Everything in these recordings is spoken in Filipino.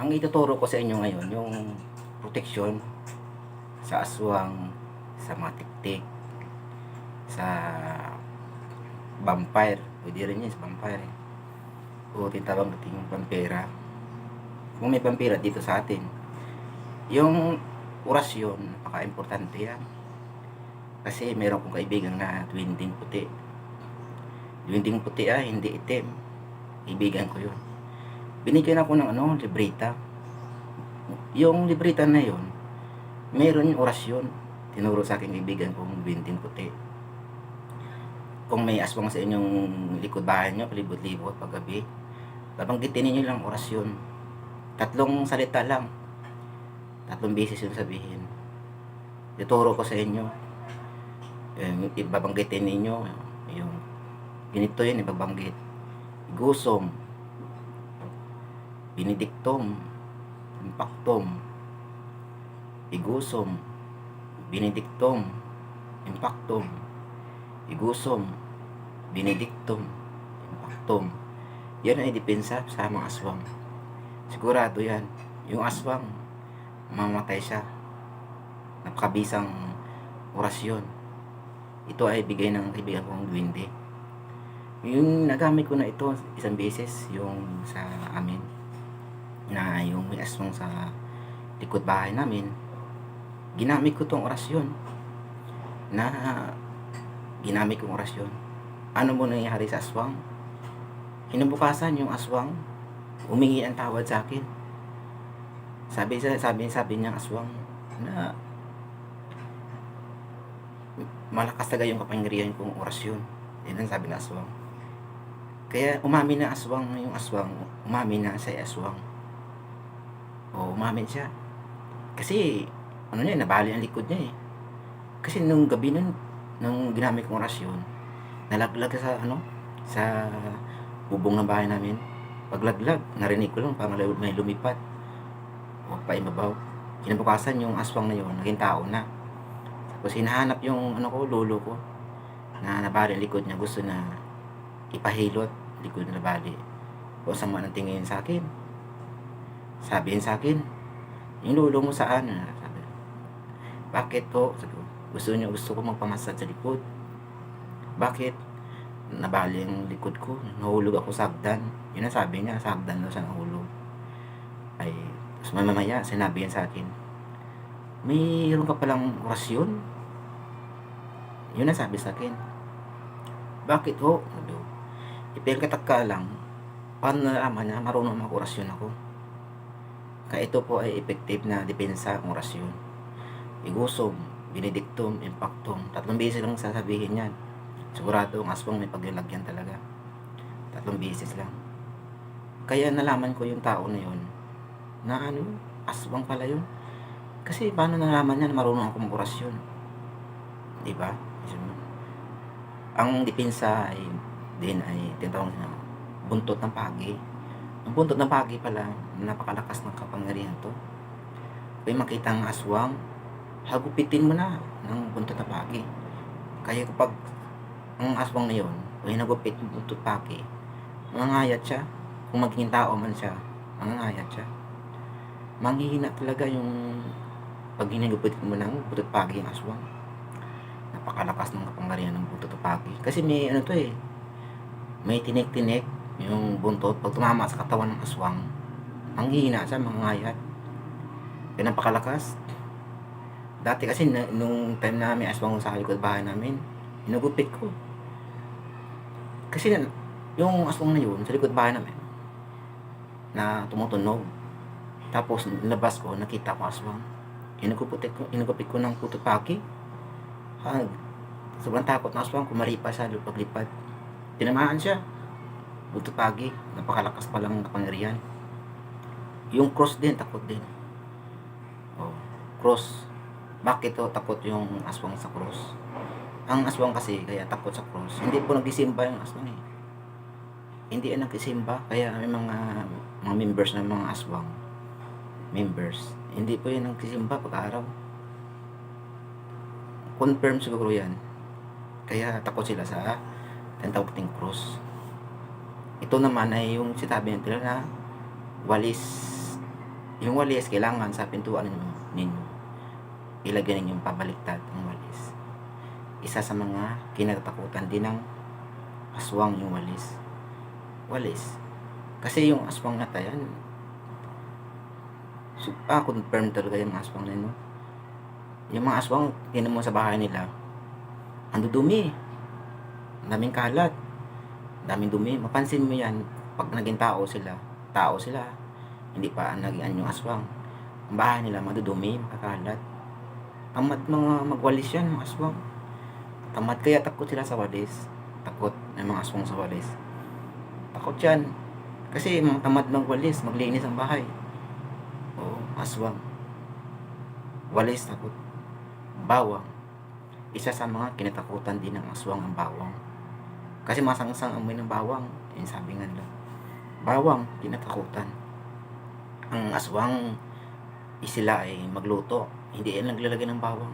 Ang ituturo ko sa inyo ngayon, yung proteksyon sa aswang, sa mga tiktik, sa vampire. Pwede rin yun sa vampire. eh. O tinatawag natin yung vampira. Kung may vampira dito sa atin, yung orasyon, napaka-importante yan. Kasi meron kong kaibigan na twinding puti. Twinding puti ah, hindi itim. Kaibigan ko yun. Binigyan ako ng ano, libreta. Yung libreta na yun, meron yung orasyon. Tinuro sa aking kaibigan kong twinding puti. Kung may aswang sa inyong likod bahay nyo, palibot-libot paggabi, babanggitin ninyo lang orasyon. Tatlong salita lang. Tatlong beses yung sabihin. Ituro ko sa inyo. Ibabanggitin ninyo yung ganito yun ibabanggit gusom binidiktom impactom igusom binidiktom impactom igusom binidiktom impactom yan ay depensa sa mga aswang. Sigurado yan. Yung aswang mamatay siya. Napakabisang orasyon. Ito ay bigay ng kaibigan kong duwende yung nagamit ko na ito isang beses yung sa amin na yung may aswang sa likod bahay namin ginamit ko tong orasyon. Na ginamit kong orasyon. Ano mo nangyari sa aswang? Kinabukasan yung aswang humingi ang tawad sa akin. Sabi sa sabi sabi niya aswang na malakas talaga yung kapangyarihan kong orasyon. Yun ang sabi ng aswang. Kaya umamin na aswang yung aswang, umamin na sa aswang. O umamin siya. Kasi ano niya, nabali ang likod niya eh. Kasi nung gabi nun, nung ginamit kong orasyon, nalaglag sa ano, sa bubong ng bahay namin. Paglaglag, narinig ko lang parang may lumipat. O paimabaw. Kinabukasan yung aswang na yun, naging tao na. Tapos hinahanap yung ano ko, lolo ko, na nabali ang likod niya, gusto na ipahilot likod na bali o sama ng tingin sa akin sabihin sa akin yung lulo mo saan? Sabi bakit po? Sabi ko, gusto niyo gusto ko magpamasad sa likod. Bakit? Nabali ang likod ko nahulog ako sa hagdan. Yun ang sabi niya sa hagdan daw siya nahulog. Ay tapos mamamaya sinabi yan sa akin mayroon ka palang orasyon? Yun ang sabi sa akin. Bakit ho sabi ko ipagkatak ka lang paano nalaman niya marunong mag-orasyon ako kaya ito po ay effective na depensa ang orasyon igusom, benedictum, impactum tatlong beses lang sasabihin yan. Sigurado ang aswang may paglalagyan talaga. Tatlong beses lang. Kaya nalaman ko yung tao na yun na ano, aswang pala yun. Kasi paano nalaman niya na marunong ako mag-orasyon? Di ba? ang depensa ay din ay tinatawag na buntot ng pagi. Ang buntot ng pagi pala, napakalakas ng kapangyarihan to. Kung makita ang aswang, hagupitin mo na ng buntot ng pagi. Kaya kapag ang aswang na yun, kung hinagupit yung buntot pagi, mangangayat siya. Kung maging tao man siya, mangangayat siya. Manghihina talaga yung pag hinagupit mo ng buntot pagi ang aswang. Napakalakas ng kapangyarihan ng buntot ng pagi. Kasi may ano to eh, may tinik-tinik yung buntot pag tumama sa katawan ng aswang ang hihina siya mga ngayat kaya napakalakas dati kasi na, nung time na may aswang sa likod bahay namin inugupit ko. Kasi yung aswang na yun sa likod bahay namin na tumutunog. Tapos nilabas ko nakita ko aswang. Inugupit ko inugupit ko ng puto paki ha, sobrang takot ng aswang kumaripa siya paglipad tinamaan siya buto pagi napakalakas pa lang ng kapangyarihan. Yung cross din takot din. Oh, cross. Bakit to takot yung aswang sa cross? Ang aswang kasi kaya takot sa cross. Hindi po nagsisimba yung aswang eh. Hindi yan nagsisimba kaya may mga mga members ng mga aswang. Members. Hindi po yan nagsisimba pag araw confirm siguro yan. Kaya takot sila sa ang tawag ting cross. Ito naman ay yung sinabi nila na walis yung walis, kailangan sa pintuan ninyo, ninyo ilagay ninyo yung pabaliktad ang walis. Isa sa mga kinatakutan din ng aswang yung walis. Walis. Kasi yung aswang na tayan, so, ah, confirm talaga yung aswang na yun. Yung mga aswang, tinan mo sa bahay nila, ang dudumi. Ang daming kalat. Daming dumi. Mapansin mo yan, pag naging tao sila, tao sila, hindi pa naging anyong aswang. Ang bahay nila, madudumi, makakalat. Tamad mga magwalis yan, mga aswang. Tamad kaya takot sila sa walis. Takot ng mga aswang sa walis. Takot yan. Kasi mga tamad magwalis, maglinis ang bahay. Oo, aswang. Walis, takot. Bawang. Isa sa mga kinatakutan din ng aswang ang bawang. Kasi masangsang amoy ng bawang. Yung sabi nga nila. Bawang, kinatakutan. Ang aswang, sila ay magluto. Hindi yan naglalagay ng bawang.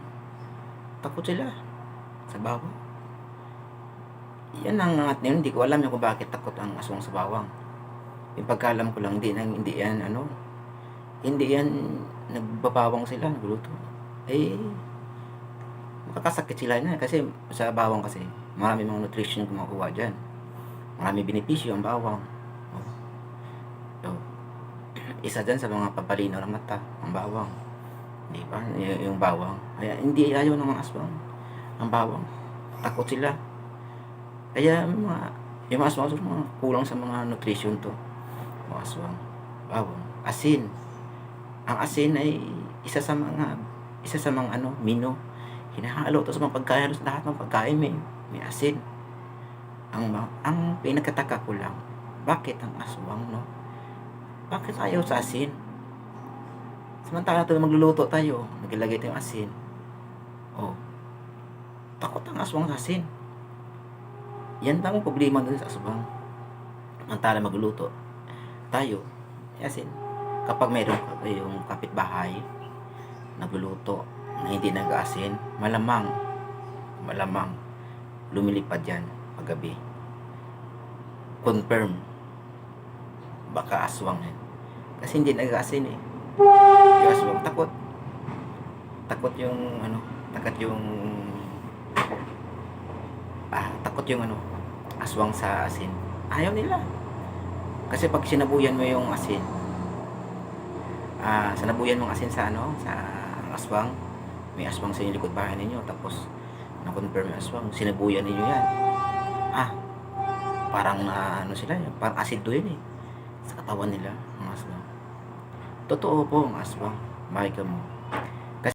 Takot sila sa bawang. Yan ang at yun, hindi ko alam yung kung bakit takot ang aswang sa bawang. Yung pagkalam ko lang, nang, hindi yan, ano, hindi yan, nagbabawang sila, nagluto. Eh, makakasakit sila na kasi sa bawang kasi, marami mga nutrition yung kumakuha dyan. Marami benepisyo ang bawang. Oh. So, isa dyan sa mga papalinaw ng mata, ang bawang. Di ba? Y- yung bawang. Kaya hindi ayaw ng mga aswang. Ang bawang. Takot sila. Kaya mga, yung mga aswang, mga kulang sa mga nutrition to. Mga aswang. Bawang. Asin. Ang asin ay isa sa mga, isa sa mga ano, mino. Hinahalo to sa mga pagkain. Lahat ng pagkain may, may asin. Ang, ang pinagkataka ko lang, bakit ang aswang, no? Bakit ayaw sa asin? Samantala tayo magluluto tayo, naglagay tayong asin. Oh. Takot ang aswang sa asin. Yan lang ang problema dun sa aswang. Samantala magluluto tayo, asin. Kapag mayroon ka yung kapitbahay, nagluluto, na hindi nag-asin, malamang, malamang, lumilipad yan paggabi. Confirm. Baka aswang yan. Kasi hindi nag-asin eh. Yung aswang takot. Takot yung ano, takot yung ah, takot yung ano, aswang sa asin. Ayaw nila. Kasi pag sinabuyan mo yung asin, ah, sinabuyan mo ang asin sa ano, sa aswang, may aswang sa inyong likod bahay ninyo, tapos na-confirm aswang, sinabuyan ninyo yan. Ah, parang na ano sila, parang asido yun eh. Sa katawan nila, ang aswang. Totoo po ang aswang. Mahika mo.